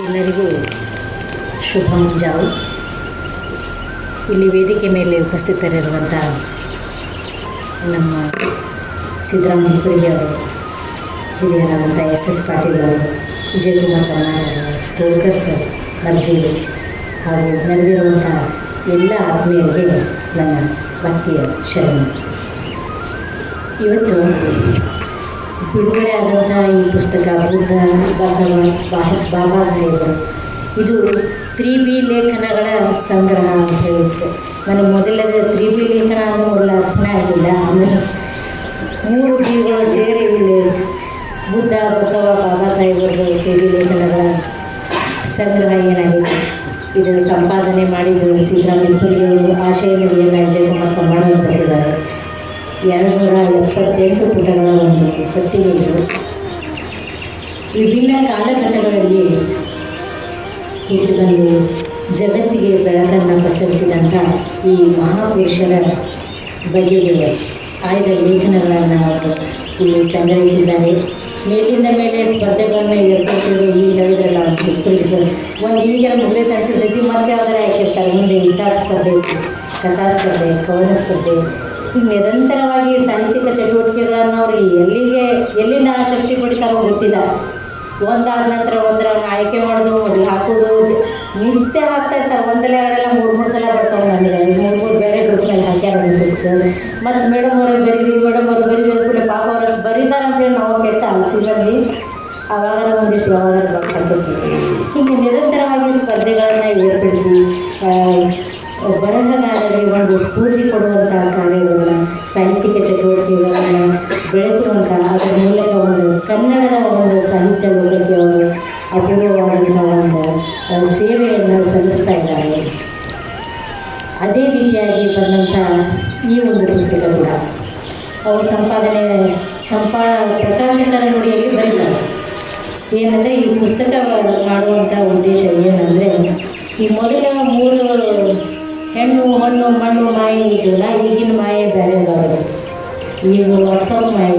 ಎಲ್ಲರಿಗೂ ಶುಭ ಮುಂಜಾವು ಇಲ್ಲಿ ವೇದಿಕೆ ಮೇಲೆ ಉಪಸ್ಥಿತರಿರುವಂಥ ನಮ್ಮ ಸಿದ್ದರಾಮಯ್ಯ ಅವರು ಹಿರಿಯರಾದಂಥ ಎಸ್ ಎಸ್ ಪಾಟೀಲ್ ಅವರು, ವಿಜಯಕುಮಾರ್ ಟೋಲ್ಕರ್ ಸರ್ ಮರ್ಜೇರಿ ಹಾಗೂ ನಡೆದಿರುವಂಥ ಎಲ್ಲ ಆತ್ಮೀಯರಿಗೆ ನನ್ನ ಭಕ್ತಿಯ ಶರಣ. ಇವತ್ತು ಬಿಡುಗಡೆ ಆದಂಥ ಈ ಪುಸ್ತಕ ಬುದ್ಧ ಬಸವ ಬಾಬಾ ಸಾಹೇಬರು ಇದು ತ್ರೀ ಬಿ ಲೇಖನಗಳ ಸಂಗ್ರಹ ಅಂತ ಹೇಳಿದ್ರು ನನಗೆ ಮೊದಲನೇ ತ್ರೀ ಬಿ ಲೇಖನ ಅನ್ನೋ ಮೊದಲ ಅರ್ಥನೇ ಆಗಿಲ್ಲ. ಆಮೇಲೆ ಮೂರು ಬಿಗಳು ಸೇರಿ ಇಲ್ಲಿ ಬುದ್ಧ, ಬಸವ ಬಾಬಾ ಸಾಹೇಬರು ತ್ರೀ ಬಿ ಲೇಖನಗಳ ಸಂಗ್ರಹ ಏನಾಗಿದೆ? ಇದು ಸಂಪಾದನೆ ಮಾಡಿದ್ದು ಸಿದ್ದರಾಮಯ್ಯ ಆಶಯ ನಡಿಯನ್ನು ವಿಜಯಕುಮಾರ್ ಕಮ್ಮಾಳ ಅವರು ಬರೆದಿದ್ದಾರೆ. ಎರಡು ನೂರ ಎಪ್ಪತ್ತೆಂಟು ಪುಟಗಳ ಒಂದು ಪಟ್ಟಿಗೆ ಇದು ವಿಭಿನ್ನ ಕಾಲಘಟ್ಟಗಳಲ್ಲಿ ಹುಟ್ಟು ಬಂದು ಜಗತ್ತಿಗೆ ಬೆಳಕನ್ನು ಪಸರಿಸಿದಂಥ ಈ ಮಹಾಪುರುಷರ ಬಗೆಗೆ ಆಯ್ದ ಲೇಖನಗಳನ್ನು ಅವರು ಇಲ್ಲಿ ಸಂಗ್ರಹಿಸಿದ್ದಾರೆ. ಮೇಲಿಂದ ಮೇಲೆ ಸ್ಪರ್ಧೆಗಳನ್ನು ಏರ್ಪಡಿಸಿದ್ರು ಈಗ ಹೇಳಿದ್ರಲ್ಲ ಪೊಲೀಸರು ಒಂದು ಈಗ ಮೊದಲೇ ತರಿಸಿದ್ದಕ್ಕೆ ಮತ್ತೆ ಅವರ ಹಾಕಿರ್ತಾರೆ ಮುಂದೆ ಇಟಾ ಸ್ಪರ್ಧೆ, ಕಥಾ ಸ್ಪರ್ಧೆ, ಕವನ ಸ್ಪರ್ಧೆ ನಿರಂತರವಾಗಿ ಸಾಹಿತ್ಯಿಕ ಚಟುವಟಿಕೆಗಳನ್ನು ಅವರು ಎಲ್ಲಿಗೆ, ಎಲ್ಲಿಂದ ಆ ಶಕ್ತಿ ಪಡಿತಾರೋ ಗೊತ್ತಿಲ್ಲ. ಒಂದಾದ ನಂತರ ಒಂದರ ಆಯ್ಕೆ ಮಾಡೋದು, ಮೊದಲು ಹಾಕೋದು, ನಿತ್ಯ ಹಾಕ್ತಾ ಇರ್ತಾರೆ. ಒಂದಲ್ಲ ಎರಡೆಲ್ಲ, ಮೂರು ಮೂರು ಸಲ ಬರ್ತಾರೆ ನನಗೆ ಮೂರು ಬೇರೆ ಹಾಕ್ಯಾರ ಮತ್ತು ಮೇಡಮ್ ಅವರು ಬರೀರಿ ಮೇಡಮ್ ಅವರು ಏನಂದರೆ ಈ ಪುಸ್ತಕ ಮಾಡುವಂಥ ಉದ್ದೇಶ ಏನಂದರೆ, ಈ ಮೊದಲ ಮೂರು ಹೆಣ್ಣು ಹಣ್ಣು ಮಣ್ಣು, ಮಾಯೆ ಇದೆಯಲ್ಲ ಈಗಿನ ಮಾಯೆ ಬೇರೆ ಬರೋದು ಈಗ ವಾಟ್ಸಪ್ ಮಾಯೆ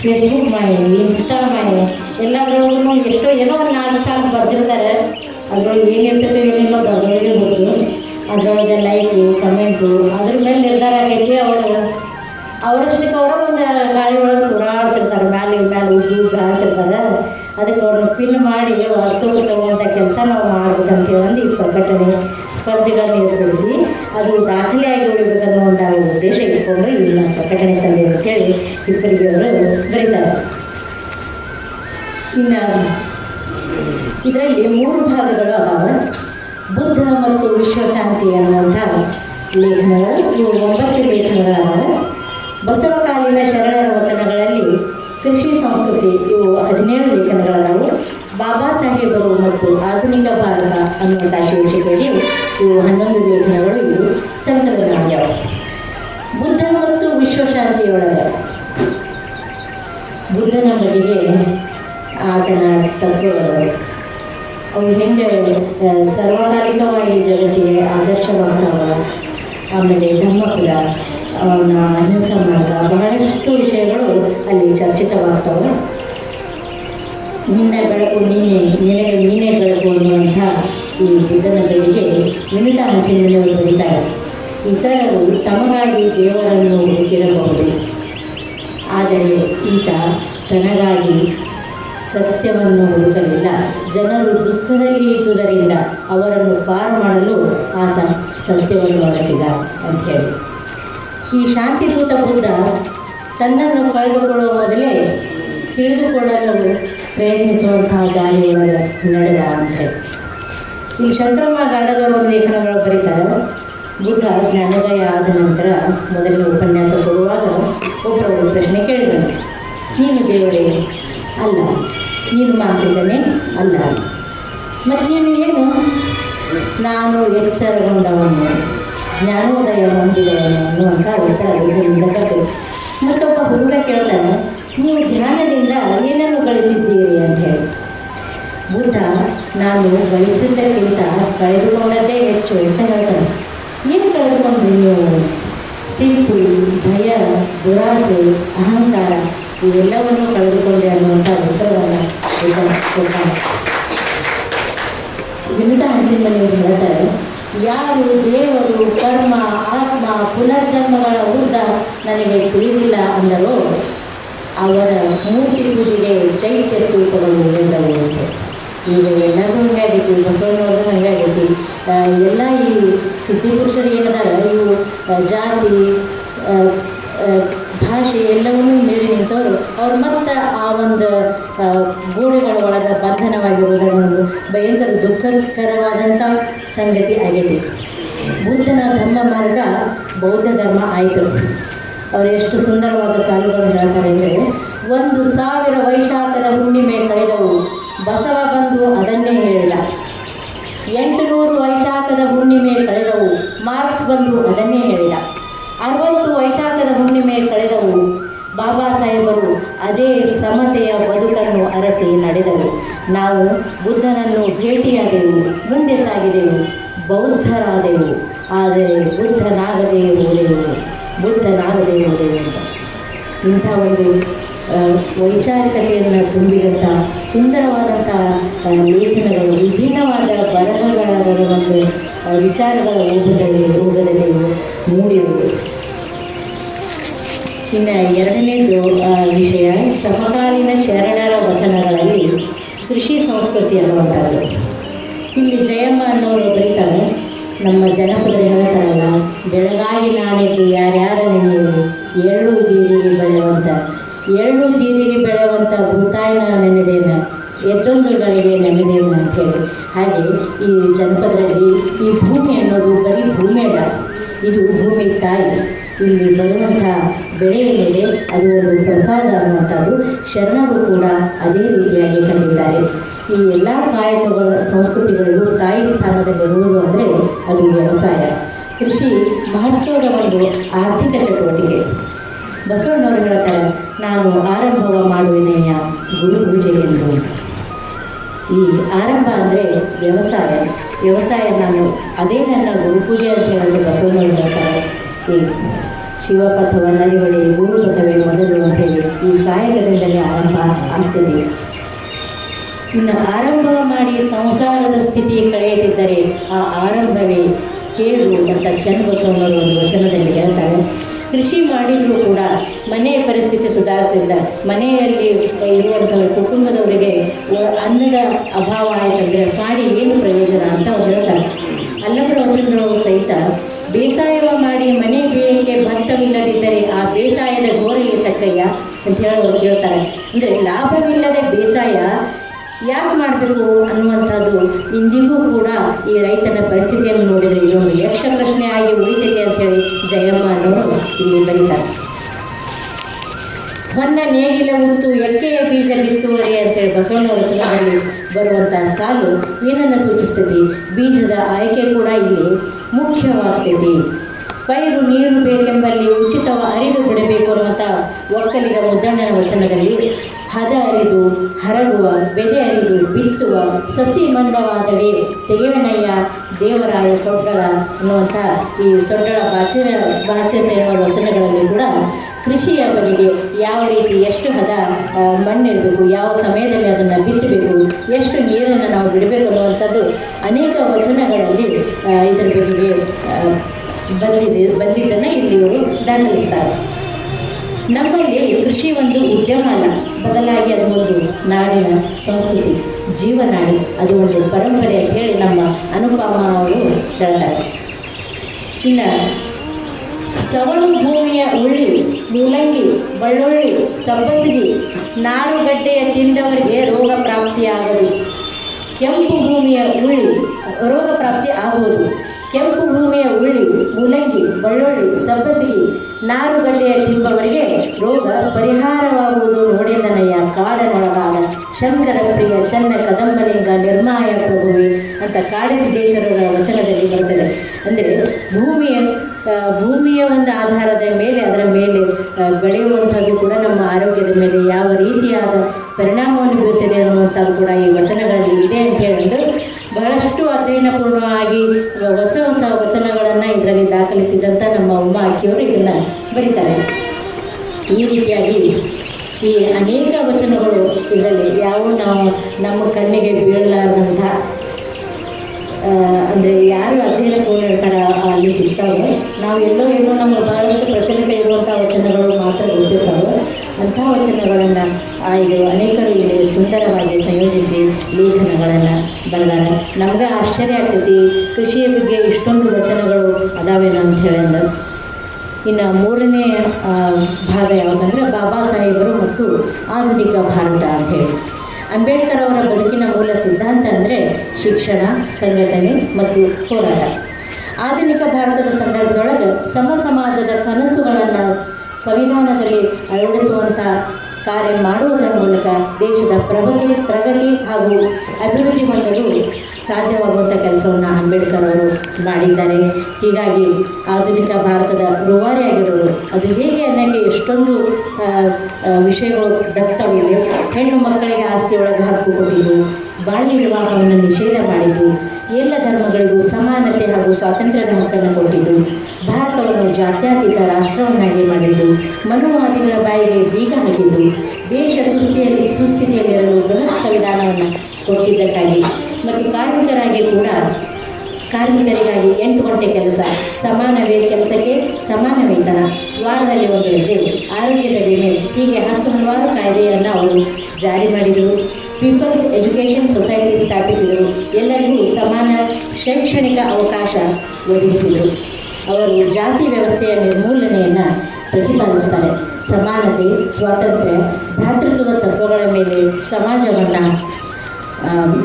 ಫೇಸ್ಬುಕ್ ಮಾಯಿ ಇನ್ಸ್ಟಾ ಮಾಯೆ ಎಲ್ಲದ್ರೊಳಗೂ ಎಷ್ಟೋ ಏನೋ ಒಂದು ನಾಲ್ಕು ಸಾಲ ಬರೆದಿರ್ತಾರೆ. ಅದ್ರೊಳಗೆ ಏನಿರ್ತೈತೆ ಏನಿಲ್ಲ ಬರೆದೊಳಗೆ ಗೊತ್ತು. ಅದರೊಳಗೆ ಲೈಕು ಕಮೆಂಟು ಅದ್ರ ಮೇಲೆ ನಿರ್ಧಾರ ಆಗೈತಿ ಅವರು ಅವರಷ್ಟಕ್ಕೆ ಅವರು ಒಂದು ಗಾಳಿ ಒಳಗೆ ತುರಾಡ್ತಿರ್ತಾರೆ ಮ್ಯಾಲೆ ಮ್ಯಾಲೆ ಉದ್ದು ಹಾಕಿರ್ತಾರೆ ಅದಕ್ಕೆ ಅವ್ರನ್ನ ಫಿಲ್ ಮಾಡಿ ವಾಸ್ತವ ತಗುವಂಥ ಕೆಲಸ ನಾವು ಮಾಡ್ಬೇಕಂತ ಒಂದು ಈ ಪ್ರಕಟಣೆ ಸ್ಪರ್ಧೆಗಳನ್ನು ಏರ್ಪಡಿಸಿ ಅದು ದಾಖಲೆಯಾಗಿ ಉಳಿಬೇಕನ್ನುವಂಥ ಉದ್ದೇಶ ಇಟ್ಕೊಂಡು ಇಲ್ಲ ಪ್ರಕಟಣೆ ತಂದೆ ಅಂತೇಳಿ ಇಬ್ಬರಿಗೆ ಅವರು ಬರೀತಾರೆ. ಇನ್ನು ಇದರಲ್ಲಿ ಮೂರು ಭಾಗಗಳು ಅದಾವೆ. ಬುದ್ಧ ಮತ್ತು ವಿಶ್ವಶಾಂತಿ ಅನ್ನುವಂಥ ಲೇಖನಗಳು. ಇವು ಒಂಬತ್ತು ಶರಣರ ವಚನಗಳಲ್ಲಿ ಕೃಷಿ ಸಂಸ್ಕೃತಿ, ಇವು ಹದಿನೇಳು ಲೇಖನಗಳನ್ನು ಬಾಬಾ ಸಾಹೇಬರು ಮತ್ತು ಆಧುನಿಕ ಭಾರತ ಅನ್ನುವಂಥ ಶೀರ್ಷಿಕೆಯಲ್ಲಿ ಇವು ಹನ್ನೊಂದು ಲೇಖನಗಳು ಇವು ಸಂಕಲನ ಆಗ್ಯಾವ ಬುದ್ಧ ಮತ್ತು ವಿಶ್ವಶಾಂತಿಯೊಳಗೆ. ಬುದ್ಧನ ಬಗೆಗೆ ಆತನ ತತ್ವಗಳು. ಅವು ಹೆಂಗೆ ಸರ್ವಕಾಲಿಕವಾಗಿ ಜಗತ್ತಿಗೆ ಆದರ್ಶವಾಗ್ತಾವ ಆಮೇಲೆ ಧರ್ಮಪುರ ಅವನ ಅಹಿಂಸಾ ಮಾರ್ಗ ಬಹಳಷ್ಟು ವಿಷಯಗಳು ಅಲ್ಲಿ ಚರ್ಚಿತವಾಗ್ತವೆ ನಿನ್ನ ಬೆಳಕು ನೀನೇ ನಿನಗೆ ನೀನೇ ಬೆಳಕು ಅನ್ನುವಂಥ ಈ ಬುದ್ಧನ ಬಗೆಗೆ ನಿಮಿತ ಅಂಚಿನಲ್ಲಿ ಬರೀತಾರೆ ಇತರರು ತಮಗಾಗಿ ದೇವರನ್ನು ಹುಡುಕಿರಬಹುದು. ಆದರೆ ಈತ ತನಗಾಗಿ ಸತ್ಯವನ್ನು ಹುಡುಕಲಿಲ್ಲ. ಜನರು ದುಃಖದಲ್ಲಿ ಇದ್ದುದರಿಂದ ಅವರನ್ನು ಪಾರು ಮಾಡಲು ಆತ ಸತ್ಯವನ್ನು ಅಂತ ಹೇಳಿ. ಈ ಶಾಂತಿದೂತ ಬುದ್ಧ ತನ್ನನ್ನು ಕಳೆದುಕೊಳ್ಳುವ ಮೊದಲೇ ತಿಳಿದುಕೊಳ್ಳಲು ಪ್ರಯತ್ನಿಸುವಂತಹ ದಾರಿಯೊಳಗೆ ನಡೆದ ಅಂಥೇಳಿ ಇಲ್ಲಿ ಶಂಕರಮ್ಮ ಗಾಡದವರು ಒಂದು ಲೇಖನಗಳು ಬರೀತಾರೆ. ಬುದ್ಧ ಜ್ಞಾನೋದಯ ಆದ ನಂತರ ಮೊದಲು ಉಪನ್ಯಾಸ ಕೊಡುವಾಗ ಒಬ್ಬರವರು ಪ್ರಶ್ನೆ ಕೇಳಿದರು. ನೀನು ದೇವರೇ, ಅಲ್ಲ. ನೀನು ಮಾಂತ್ರಿಕನೇ ಅಲ್ಲ. ಮತ್ತು ನೀನು ಏನು? ನಾನು ಎಚ್ಚರಗೊಂಡವನು. ಜ್ಞಾನೋದಯ ಹೊಂದಿದವನು ಅಂತ ಉತ್ತರ ಇದರಿಂದ ಬರ್ತದೆ ಮತ್ತೊಬ್ಬ ಹುಡುಗ ಕೇಳ್ತಾನೆ ನೀವು ಧ್ಯಾನದಿಂದ ಏನನ್ನು ಗಳಿಸಿದ್ದೀರಿ ಅಂತ ಹೇಳಿ. ಬುದ್ಧ ನಾನು ಬಯಸಿದ್ದಕ್ಕಿಂತ ಕಳೆದುಕೊಂಡದ್ದೇ ಹೆಚ್ಚು ಅಂತ ಹೇಳ್ತಾನೆ ಏನು ಕಳೆದುಕೊಂಡ್ರಿ ನೀವು? ಸಿಂಪು, ಭಯ, ದುರಾಸೆ, ಅಹಂಕಾರ, ಇವೆಲ್ಲವನ್ನು ಕಳೆದುಕೊಂಡೆ ಅನ್ನುವಂಥ ಉತ್ತರವನ್ನು ಕೊಡ್ತಾನೆ ವಿನುತಾ ಹಂಚಿನಮನೆಯವರು ಹೇಳ್ತಾರೆ, ಯಾರು ದೇವರು, ಕರ್ಮ, ಆತ್ಮ, ಪುನರ್ಜನ್ಮಗಳ ಊರ್ಧ ನನಗೆ ತಿಳಿದಿಲ್ಲ ಅಂದರೂ, ಅವರ ಮೂರ್ತಿ ಪೂಜೆಗೆ ಚೈತ್ಯ ಸ್ವರೂಪಗಳು ಎಂದವರು. ಈಗ ಎಲ್ಲರಿಗೂ ಆಗೈತಿ ಬಸವಣ್ಣವ್ರಿಗೂ ಹಂಗೆ ಆಗೈತಿ. ಎಲ್ಲ ಈ ಸಿದ್ಧಿಪುರುಷರು ಏನದಾರ ಇವು ಜಾತಿ ಭಾಷೆ ಎಲ್ಲವನ್ನೂ ಮೀರಿ ನಿಂತವರು. ಅವ್ರು ಮತ್ತೆ ಆ ಒಂದು ಗೋಡೆಗಳ ಒಳಗೆ ಒಂದು ಭಯಂಕರ ದುಃಖಕರವಾದಂಥ ಸಂಗತಿ ಆಗೈತಿ. ಬುದ್ಧನ ಧರ್ಮ ಮಾರ್ಗ ಬೌದ್ಧ ಧರ್ಮ ಆಯಿತು. ಅವರು ಎಷ್ಟು ಸುಂದರವಾದ ಸಾಲುಗಳನ್ನು ಹೇಳ್ತಾರೆ ಅಂದರೆ, ಒಂದು ಸಾವಿರ ವೈಶಾಖದ ಹುಣ್ಣಿಮೆ ಕಳೆದವು. ಬಸವ ಬಂದು ಅದನ್ನೇ ಹೇಳಿದ. ಎಂಟು ನೂರು ವೈಶಾಖದ ಹುಣ್ಣಿಮೆ ಕಳೆದವು, ಮಾರ್ಕ್ಸ್ ಬಂದು ಅದನ್ನೇ ಹೇಳಿದ. ಅರವತ್ತು ವೈಶಾಖದ ಹುಣ್ಣಿಮೆ ಕಳೆದವು, ಬಾಬಾ ಸಾಹೇಬರು ಅದೇ ಸಮತೆಯ ಬದುಕನ್ನು ಅರಸಿ ನಡೆದರು. ನಾವು ಬುದ್ಧನನ್ನು ಭೇಟಿಯಾದೆವು, ಮುಂದೆ ಸಾಗಿದೆವು, ಬೌದ್ಧರಾದೆವು, ಆದರೆ ಬುದ್ಧನಾಗದೇ ಹೋದೆವು ಬುದ್ಧನಾಗದೇ ಹೋದೆವು ಅಂತ. ಇಂಥ ಒಂದು ವೈಚಾರಿಕತೆಯನ್ನು ತುಂಬಿದಂಥ ಸುಂದರವಾದಂಥ ಲೇಖನಗಳು ವಿಭಿನ್ನವಾದ ಬರಹಗಳ ಒಂದು ಆ, ವಿಚಾರಗಳ ಓದದಲ್ಲಿ ಓದದಲ್ಲಿ ಮೂಡಿರುವುದು. ಇನ್ನು ಎರಡನೇದು ವಿಷಯ ಸಮಕಾಲೀನ ಶರಣರ ವಚನಗಳಲ್ಲಿ ಕೃಷಿ ಸಂಸ್ಕೃತಿ ಅನ್ನುವಂಥದ್ದು. ಇಲ್ಲಿ ಜಯಮ್ಮ ಅನ್ನೋರು ಬರೀತಾರೆ ನಮ್ಮ ಜನಪದ ಹೇಳ್ತಾರಲ್ಲ ಬೆಳಗಾಗಿ ನಾಣಿದ್ದು ಯಾರ್ಯಾರ ನೆನೆಯಲಿ ಎಳ್ಳು ಜೀರಿಗೆ ಬೆಳೆಯುವಂಥ ಎಳ್ಳು ಜೀರಿಗೆ ಬೆಳೆಯುವಂಥ ಭೂತಾಯಿನ ನೆನೆದೇನ? ಎದ್ದೊಂದು ನೆನೆದೇನ ಅಂಥೇಳಿ ಹಾಗೆ ಈ ಜನಪದರಲ್ಲಿ ಈ ಭೂಮಿ ಅನ್ನೋದು ಬರೀ ಭೂಮಿ ಅಲ್ಲ, ಇದು ಭೂಮಿ ತಾಯಿ. ಇಲ್ಲಿ ಬರುವಂಥ ಬೆಳೆ ಏನಿದೆ, ಅದು ಒಂದು ಪ್ರಸಾದ ಅನ್ನುವಂಥದ್ದು. ಶರಣರು ಕೂಡ ಅದೇ ರೀತಿಯಾಗಿ ಕಂಡಿದ್ದಾರೆ. ಈ ಎಲ್ಲ ಕಾಯಕಗಳ ಸಂಸ್ಕೃತಿಗಳಿಗೂ ತಾಯಿ ಸ್ಥಾನದಲ್ಲಿರುವುದು ಅಂದರೆ ಅದು ವ್ಯವಸಾಯ. ಕೃಷಿ ಮಹತ್ವದ ಒಂದು ಆರ್ಥಿಕ ಚಟುವಟಿಕೆ. ಬಸವಣ್ಣವರು ಹೇಳ್ತಾರೆ ನಾನು ಆರಂಭವ ಮಾಡುವಿನೆಯ ಗುರು ಎಂದು. ಈ ಆರಂಭ ಅಂದರೆ ವ್ಯವಸಾಯ. ವ್ಯವಸಾಯ ನಾನು ಅದೇ ನನ್ನ ಗುರುಪೂಜೆ ಅಂತ ಹೇಳಿದ್ರೆ ಬಸವಣ್ಣವರು ಹೇಳ್ತಾರೆ ಈ ಶಿವಪಥವ ನರಿವಳಿ, ಗುರುಪಥವೇ ಮೊದಲು ಹೇಳಿ ಈ ಕಾಯಕದಿಂದಲೇ ಆರಂಭ ಆಗ್ತದೆ. ಇನ್ನು ಆರಂಭ ಮಾಡಿ ಸಂಸಾರದ ಸ್ಥಿತಿ ಕಳೆಯದಿದ್ದರೆ ಆ ಆರಂಭವೇ ಕೇಳು ಅಂತ ಚನ್ನಬಸವಣ್ಣವರು ಒಂದು ವಚನದಲ್ಲಿ ಹೇಳ್ತಾರೆ. ಕೃಷಿ ಮಾಡಿದರೂ ಕೂಡ ಮನೆಯ ಪರಿಸ್ಥಿತಿ ಸುಧಾರಿಸಲಿಲ್ಲ. ಮನೆಯಲ್ಲಿ ಇರುವಂಥ ಕುಟುಂಬದವರಿಗೆ ಅನ್ನದ ಅಭಾವ ಆಯಿತಂದರೆ ಮಾಡಿ ಏನು ಪ್ರಯೋಜನ ಅಂತ ಅವ್ರು ಹೇಳ್ತಾರೆ. ಅಲ್ಲಮರ ವಚನಗಳು ಸಹಿತ ಬೇಸಾಯವ ಮಾಡಿ ಮನೆ ಬೇಯಕ್ಕೆ ಭತ್ತವಿಲ್ಲದಿದ್ದರೆ ಆ ಬೇಸಾಯದ ಗೋರಿಗೆ ತಕ್ಕಯ್ಯ ಅಂತ ಹೇಳಿ ಹೇಳ್ತಾರೆ. ಅಂದರೆ ಲಾಭವಿಲ್ಲದೆ ಬೇಸಾಯ ಯಾಕೆ ಮಾಡಬೇಕು ಅನ್ನುವಂಥದ್ದು ಇಂದಿಗೂ ಕೂಡ ಈ ರೈತನ ಪರಿಸ್ಥಿತಿಯನ್ನು ನೋಡಿದರೆ ಇದೊಂದು ಯಕ್ಷ ಪ್ರಶ್ನೆ ಆಗಿ ಉಳಿತೈತೆ ಅಂಥೇಳಿ ಜಯಮ್ಮ ಅನ್ನೋರು ಇಲ್ಲಿ ಬರೀತಾರೆ. ಹೊನ್ನ ನೇಗಿಲ ಉತ್ತು ಎಕ್ಕೆಯ ಬೀಜ ಬಿತ್ತುವರೆ ಅಂತೇಳಿ ಬಸವಣ್ಣ ವಚನದಲ್ಲಿ ಬರುವಂಥ ಸಾಲು ಏನನ್ನು ಸೂಚಿಸ್ತೈತಿ? ಬೀಜದ ಆಯ್ಕೆ ಕೂಡ ಇಲ್ಲಿ ಮುಖ್ಯವಾಗ್ತೈತಿ. ಪೈರು ನೀರು ಬೇಕೆಂಬಲ್ಲಿ ಉಚಿತವ ಅರಿದು ಬಿಡಬೇಕು ಅನ್ನುವಂಥ ಒಕ್ಕಲಿಗ ಮುದ್ದಣ್ಣನ ವಚನದಲ್ಲಿ ಹದ ಅರಿದು, ಹರಗುವ, ಬೆದೆ ಅರಿದು, ಬಿತ್ತುವ, ಸಸಿ ಮಂದವಾದಡೆ ತೆಗೆವನಯ್ಯ ದೇವರಾಯ ಸೊಡ್ಡಳ ಅನ್ನುವಂಥ ಈ ಸೊಡ್ಡಳ ಬಾಚಿರ ಬಾಚೆ ಸೇರುವ ವಚನಗಳಲ್ಲಿ ಕೂಡ ಕೃಷಿಯ ಬಗೆಗೆ ಯಾವ ರೀತಿ ಎಷ್ಟು ಹದ ಮಣ್ಣಿರಬೇಕು, ಯಾವ ಸಮಯದಲ್ಲಿ ಅದನ್ನು ಬಿತ್ತಬೇಕು, ಎಷ್ಟು ನೀರನ್ನು ನಾವು ಬಿಡಬೇಕು ಅನ್ನುವಂಥದ್ದು ಅನೇಕ ವಚನಗಳಲ್ಲಿ ಇದರ ಬಗೆಗೆ ಬಂದಿದೆ, ಬಂದಿದ್ದನ್ನು ಇಲ್ಲಿ ಅವರು ದಾಖಲಿಸ್ತಾರೆ. ನಮ್ಮಲ್ಲಿ ಕೃಷಿ ಒಂದು ಉದ್ಯಮ ಅಲ್ಲ. ಬದಲಾಗಿ ಅದು ಒಂದು ನಾಡಿನ ಸಂಸ್ಕೃತಿ ಜೀವನಾಡಿ ಅದು ಒಂದು ಪರಂಪರೆ ಅಂತ ಹೇಳಿ ನಮ್ಮ ಅನುಪಮ ಅವರು ಹೇಳ್ತಾರೆ. ಇನ್ನು ಸವಳು ಭೂಮಿಯ ಉಳ್ಳಿ, ಮೂಲಂಗಿ, ಬಳ್ಳುಳ್ಳಿ ಸಬ್ಬಸಿಗೆ ನಾರುಗಡ್ಡೆಯ ತಿಂದವರಿಗೆ ರೋಗ ಪ್ರಾಪ್ತಿಯಾಗದು. ಕೆಂಪು ಭೂಮಿಯ ಉಳ್ಳಿ, ರೋಗ ಪ್ರಾಪ್ತಿ ಆಗುವುದು ಕೆಂಪು ಭೂಮಿಯ ಉಳ್ಳಿ ಮೂಲಂಗಿ, ಬಳ್ಳುಳ್ಳಿ, ಸಬ್ಬಸಿಗೆ ನಾರುಗಡ್ಡೆಯ ತಿಂಬವರಿಗೆ ರೋಗ ಪರಿಹಾರವಾಗುವುದು ನೋಡೆಂದನಯ್ಯ ಕಾಡನೊಳಗಾದ ಶಂಕರ ಪ್ರಿಯ ಚಂದ ಕದಂಬಲಿಂಗ ನಿರ್ಮಾಯ ಪ್ರಭುವೆ ಅಂತ ಕಾಡಸಿದ್ದೇಶ್ವರರ ವಚನದಲ್ಲಿ ಬರ್ತದೆ ಅಂದರೆ ಭೂಮಿಯ ಭೂಮಿಯ ಒಂದು ಆಧಾರದ ಮೇಲೆ, ಅದರ ಮೇಲೆ ಬೆಳೆಯುವಂಥದ್ದು ಕೂಡ ನಮ್ಮ ಆರೋಗ್ಯದ ಮೇಲೆ ಯಾವ ರೀತಿಯಾದ ಪರಿಣಾಮವನ್ನು ಬೀರ್ತದೆ ಅನ್ನುವಂಥದ್ದು ಕೂಡ ಈ ವಚನಗಳಲ್ಲಿ ಇದೆ ಅಂತ ಹೇಳಿದ್ರೆ ಬಹಳಷ್ಟು ಅಧ್ಯಯನಪೂರ್ಣವಾಗಿ ಹೊಸ ಹೊಸ ವಚನಗಳನ್ನು ಇದರಲ್ಲಿ ದಾಖಲಿಸಿದಂಥ ನಮ್ಮ ಉಮಾ ಅಕ್ಕಿಯವರು ಇದನ್ನು ಬರೀತಾರೆ. ಈ ರೀತಿಯಾಗಿ ಈ ಅನೇಕ ವಚನಗಳು ಇದರಲ್ಲಿ ಯಾವ ನಾವು ನಮ್ಮ ಕಣ್ಣಿಗೆ ಬೀಳಲಾರದಂಥ ಅಂದರೆ ಯಾರು ಅಧ್ಯಯನ ಕೊಂಡಿರ್ತಾರ ಅಲ್ಲಿ ಸಿಗ್ತಾವೆ, ನಾವು ಎಲ್ಲೋ ಏನೋ ನಮ್ಮ ಬಹಳಷ್ಟು ಪ್ರಚಲಿತ ಇರುವಂಥ ವಚನಗಳು ಮಾತ್ರ ಗೊತ್ತಿರ್ತಾವೆ, ಅಂಥ ವಚನಗಳನ್ನು ಇದು ಅನೇಕರು ಇಲ್ಲಿ ಸುಂದರವಾಗಿ ನಮ್ಗೆ ಆಶ್ಚರ್ಯ ಆಗ್ತೈತಿ ಕೃಷಿಯ ಬಗ್ಗೆ ಇಷ್ಟೊಂದು ವಚನಗಳು ಅದಾವೇನೋ ಅಂತ ಹೇಳಿಂದು ಇನ್ನು ಮೂರನೇ ಭಾಗ ಯಾವುದಂದ್ರೆ ಬಾಬಾ ಸಾಹೇಬರು ಮತ್ತು ಆಧುನಿಕ ಭಾರತ ಅಂತ ಹೇಳಿ. ಅಂಬೇಡ್ಕರ್ ಅವರ ಬದುಕಿನ ಮೂಲ ಸಿದ್ಧಾಂತ ಅಂದರೆ ಶಿಕ್ಷಣ, ಸಂಘಟನೆ ಮತ್ತು ಹೋರಾಟ. ಆಧುನಿಕ ಭಾರತದ ಸಂದರ್ಭದೊಳಗೆ ಸಮ ಸಮಾಜದ ಕನಸುಗಳನ್ನು ಸಂವಿಧಾನದಲ್ಲಿ ಅಳವಡಿಸುವಂಥ ಕಾರ್ಯ ಮಾಡುವುದರ ಮೂಲಕ ದೇಶದ ಪ್ರಗತಿ ಪ್ರಗತಿ ಹಾಗೂ ಅಭಿವೃದ್ಧಿ ಹೊಂದಲು ಸಾಧ್ಯವಾಗುವಂಥ ಕೆಲಸವನ್ನು ಅಂಬೇಡ್ಕರ್ ಅವರು ಮಾಡಿದ್ದಾರೆ. ಹೀಗಾಗಿ ಆಧುನಿಕ ಭಾರತದ ರೂವಾರಿಯಾಗಿರೋರು ಅದು ಹೇಗೆ ಅನ್ನೋಕ್ಕೆ ಎಷ್ಟೊಂದು ವಿಷಯಗಳು ದಕ್ತವೆ ಇಲ್ಲಿ ಹೆಣ್ಣು ಮಕ್ಕಳಿಗೆ ಆಸ್ತಿಯೊಳಗೆ ಹಕ್ಕು ಕೊಟ್ಟಿದ್ದು, ಬಾಲ್ಯ ವಿವಾಹವನ್ನು ನಿಷೇಧ ಮಾಡಿದ್ದು, ಎಲ್ಲ ಧರ್ಮಗಳಿಗೂ ಸಮಾನತೆ ಹಾಗೂ ಸ್ವಾತಂತ್ರ್ಯದ ಹಕ್ಕನ್ನು ಕೊಟ್ಟಿದ್ದು, ಭಾರತವನ್ನು ಜಾತ್ಯತೀತ ರಾಷ್ಟ್ರವನ್ನಾಗಿ ಮಾಡಿದ್ದು, ಮನುವಾದಿಗಳ ಬಾಯಿಗೆ ಬೀಗ ಹಾಕಿದ್ದು, ದೇಶ ಸುಸ್ಥಿಯಲ್ಲಿ ಸುಸ್ಥಿತಿಯಲ್ಲಿರಲು ಬೃಹತ್ ಸಂವಿಧಾನವನ್ನು ಕೊಟ್ಟಿದ್ದಕ್ಕಾಗಿ ಮತ್ತು ಕಾರ್ಮಿಕರಾಗಿ ಕೂಡ ಕಾರ್ಮಿಕರಿಗಾಗಿ ಎಂಟು ಗಂಟೆ ಕೆಲಸ ಸಮಾನ ವೇ ಕೆಲಸಕ್ಕೆ ಸಮಾನ ವೇತನ, ವಾರದಲ್ಲಿ ಒಂದು ರಜೆ ಆರೋಗ್ಯದ ವಿಮೆ, ಹೀಗೆ ಹತ್ತು ಹಲವಾರು ಕಾಯ್ದೆಯನ್ನು ಅವರು ಜಾರಿ ಮಾಡಿದರು. ಪೀಪಲ್ಸ್ ಎಜುಕೇಷನ್ ಸೊಸೈಟಿ ಸ್ಥಾಪಿಸಿದರು. ಎಲ್ಲರಿಗೂ ಸಮಾನ ಶೈಕ್ಷಣಿಕ ಅವಕಾಶ ಒದಗಿಸಿದರು. ಅವರು ಜಾತಿ ವ್ಯವಸ್ಥೆಯ ನಿರ್ಮೂಲನೆಯನ್ನು ಪ್ರತಿಪಾದಿಸ್ತಾರೆ. ಸಮಾನತೆ, ಸ್ವಾತಂತ್ರ್ಯ, ಭ್ರಾತೃತ್ವದ ತತ್ವಗಳ ಮೇಲೆ ಸಮಾಜವನ್ನು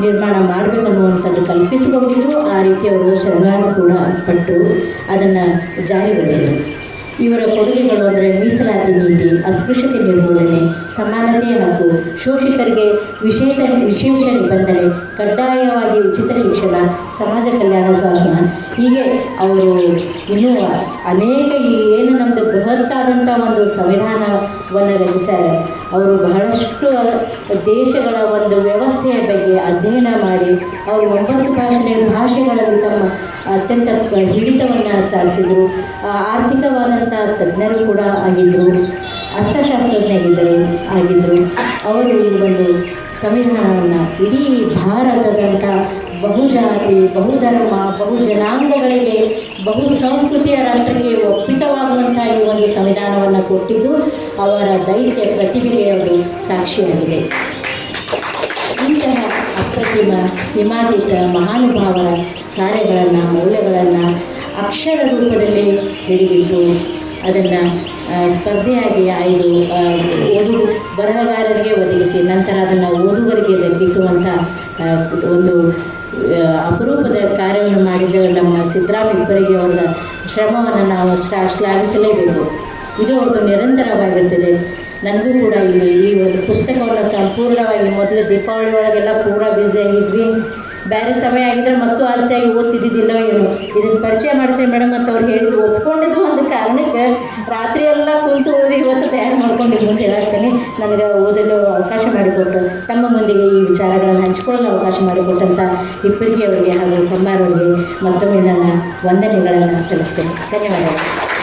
ನಿರ್ಮಾಣ ಮಾಡಬೇಕನ್ನುವಂಥದ್ದು ಕಲ್ಪಿಸಿಕೊಂಡಿದ್ರು. ಆ ರೀತಿ ಅವರು ಶ್ರಮ ಕೂಡ ಪಟ್ಟರು ಅದನ್ನು ಜಾರಿಗೊಳಿಸಿದರು. ಇವರ ಕೊಡುಗೆಗಳು ಅಂದರೆ ಮೀಸಲಾತಿ ನೀತಿ, ಅಸ್ಪೃಶ್ಯತೆ ನಿರ್ಮೂಲನೆ, ಸಮಾನತೆಯ ಹಕ್ಕು ಶೋಷಿತರಿಗೆ ವಿಶೇಷ ವಿಶೇಷ ನಿಬಂಧನೆ, ಕಡ್ಡಾಯವಾಗಿ ಉಚಿತ ಶಿಕ್ಷಣ, ಸಮಾಜ ಕಲ್ಯಾಣ ಶಾಸನ. ಹೀಗೆ ಅವರು ಇನ್ನೂ ಅನೇಕ ಏನು ನಮ್ಮದು ಬೃಹತ್ತಾದಂಥ ಒಂದು ಸಂವಿಧಾನವನ್ನು ರಚಿಸ್ಯಾರ. ಅವರು ಬಹಳಷ್ಟು ದೇಶಗಳ ಒಂದು ವ್ಯವಸ್ಥೆಯ ಬಗ್ಗೆ ಅಧ್ಯಯನ ಮಾಡಿ ಅವರು ಒಂಬತ್ತು ಭಾಷೆಯ ಭಾಷೆಗಳಲ್ಲಿ ತಮ್ಮ ಅತ್ಯಂತ ಹಿಡಿತವನ್ನು ಸಾಧಿಸಿದರು. ಆರ್ಥಿಕವಾದಂಥ ತಜ್ಞರು ಕೂಡ ಆಗಿದ್ದರು ಅರ್ಥಶಾಸ್ತ್ರಜ್ಞರಾಗಿದ್ದರು ಆಗಿದ್ದರು ಅವರು ಈ ಒಂದು ಸಂವಿಧಾನವನ್ನು ಇಡೀ ಭಾರತದಂಥ ಬಹುಜಾತಿ, ಬಹುಧರ್ಮ ಬಹು ಜನಾಂಗಗಳಿಗೆ ಬಹು ಸಂಸ್ಕೃತಿಯ ರಾಷ್ಟ್ರಕ್ಕೆ ಒಪ್ಪಿತವಾಗುವಂಥ ಈ ಒಂದು ಸಂವಿಧಾನವನ್ನು ಕೊಟ್ಟಿದ್ದು ಅವರ ಧೈರ್ಯ ಪ್ರತಿಭೆಗೆ ಅವರು ಸಾಕ್ಷಿಯಾಗಿದೆ. ಇಂತಹ ಅಪ್ರತಿಮ, ಸೀಮಾತೀತ ಮಹಾನುಭಾವರ ಕಾರ್ಯಗಳನ್ನು, ಮೌಲ್ಯಗಳನ್ನು ಅಕ್ಷರ ರೂಪದಲ್ಲಿ ಹಿಡಿದಿದ್ದು ಅದನ್ನು ಸ್ಪರ್ಧೆಯಾಗಿ ಆಯ್ದು ಓದು, ಬರಹಗಾರರಿಗೆ ಒದಗಿಸಿ, ನಂತರ ಅದನ್ನು ಓದುಗರಿಗೆ ಲಭಿಸುವಂಥ ಒಂದು ಅಪರೂಪದ ಕಾರ್ಯವನ್ನು ಮಾಡಿದ ನಮ್ಮ ಸಿದ್ದರಾಮ ಇಬ್ಬರಿಗೆ ಅವರ ಶ್ರಮವನ್ನು ನಾವು ಶ್ಲಾ- ಶ್ಲಾಘಿಸಲೇಬೇಕು. ಇದು ಒಂದು ನಿರಂತರವಾಗಿರ್ತದೆ. ನನಗೂ ಕೂಡ ಇಲ್ಲಿ ಈ ಒಂದು ಪುಸ್ತಕವನ್ನು ಸಂಪೂರ್ಣವಾಗಿ ಮೊದಲು ದೀಪಾವಳಿ ಒಳಗೆಲ್ಲ ಪೂರ ಬ್ಯುಸಿ ಆಗಿದ್ವಿ. ಬೇರೆ ಸಮಯ ಆಗಿದ್ರೆ ಮತ್ತು ಆಲಸಿಯಾಗಿ ಓದ್ತಿದ್ದಿದ್ದಿಲ್ಲ ಏನು. ಇದನ್ನು ಪರಿಚಯ ಮಾಡಿಸಿ ಮೇಡಮ್ ಅಂತ ಅವ್ರು ಹೇಳಿದ್ದು ಒಪ್ಕೊಂಡಿದ್ದು ಒಂದು ಕಾರಣಕ್ಕೆ ರಾತ್ರಿ ಎಲ್ಲ ಕುಂತು ಓದಿ ಇವತ್ತು ತಯಾರು ಮಾಡ್ಕೊಂಡು ಮುಂದೆ ಹೇಳ್ತೀನಿ ನನಗೆ ಓದಲು ಅವಕಾಶ ಮಾಡಿಕೊಟ್ಟು ತಮ್ಮ ಮುಂದಿಗೆ ಈ ವಿಚಾರಗಳನ್ನು ಹಂಚಿಕೊಳ್ಳಲು ಅವಕಾಶ ಮಾಡಿಕೊಟ್ಟಂಥ ಇಬ್ಬರಿಗೆ ಅವರಿಗೆ ಹಾಗೂ ಕಮ್ಮಾರವರಿಗೆ ಮತ್ತೊಮ್ಮೆ ನನ್ನ ವಂದನೆಗಳನ್ನು ಸಲ್ಲಿಸ್ತೇನೆ. ಧನ್ಯವಾದಗಳು.